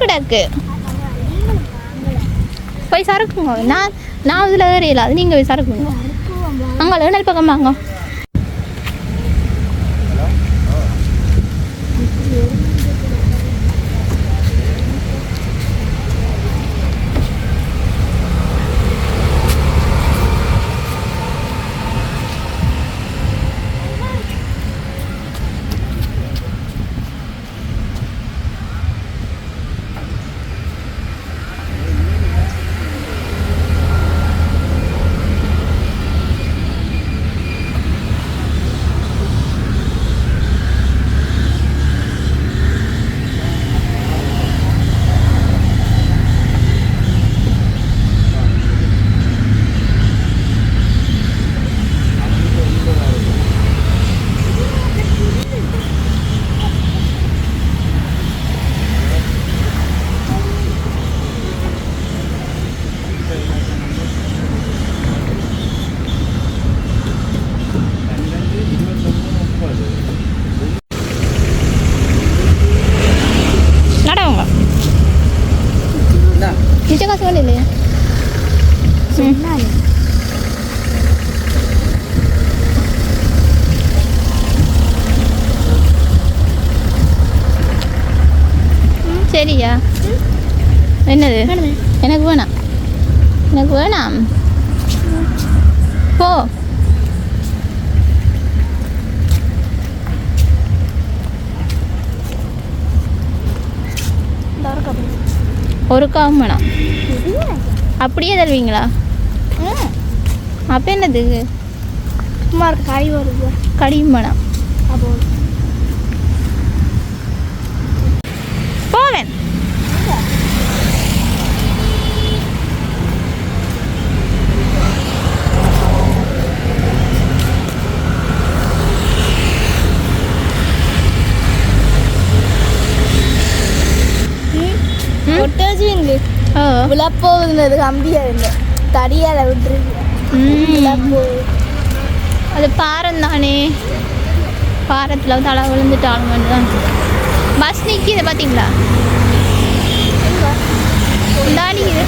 கிடக்கு போய் சரக்குங்க. நான் நான் இதில் ஏறியல அது நீங்கள் போய் சரக்குங்க. அங்கே ஏழல் பக்கம் வாங்க. சரியா? என்னது? எனக்கு வேணாம். எனக்கு வேணாம். போ. ஒரு காவும் வேணாம். அப்படியே தருவீங்களா? அப்போ என்னது சும்மா கறி வருது கடியும் வேணாம். அப்போ விழப்போகுதுன்றது கம்பியா இல்லை தடியால விட்டுருக்கு. அது பாரம் தானே. பாரத்தில் தலை விழுந்துட்டாலும் தான் பஸ் நிற்கிது பார்த்தீங்களா நிற்கிது